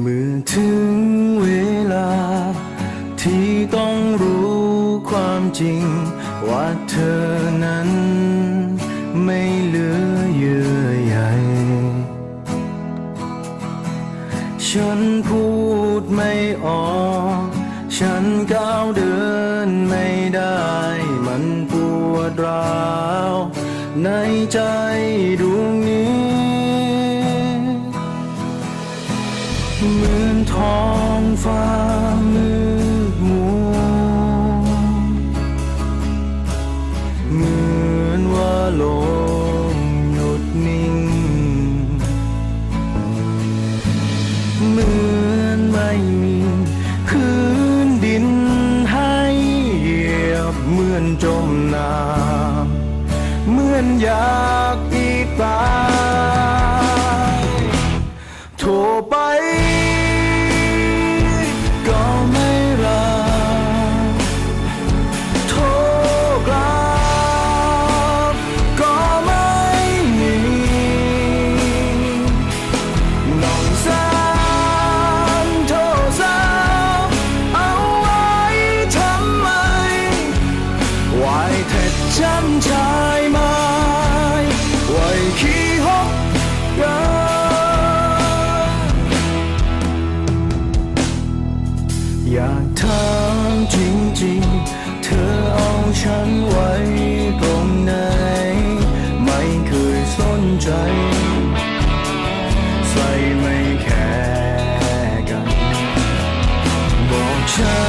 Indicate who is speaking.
Speaker 1: เมื่อถึงเวลา ที่ต้องรู้ความจริง ว่าเธอนั้น ไม่เหลือเยื่อใยฉันพูดไม่ออก ฉันก้าวเดินไม่ได้ มันปวดร้าว ในใจด พื้นดินให้เหยียบเหมือนจมน้ำเหมือนอยากอีกตา ไว้เท็ดฉันชายไม้ไว้ขี้หกกันอยากถามจริงๆ เธอเอาฉันไว้ตรงไหน ไม่เคยสนใจ ใส่ไม่แค่กัน บอกฉัน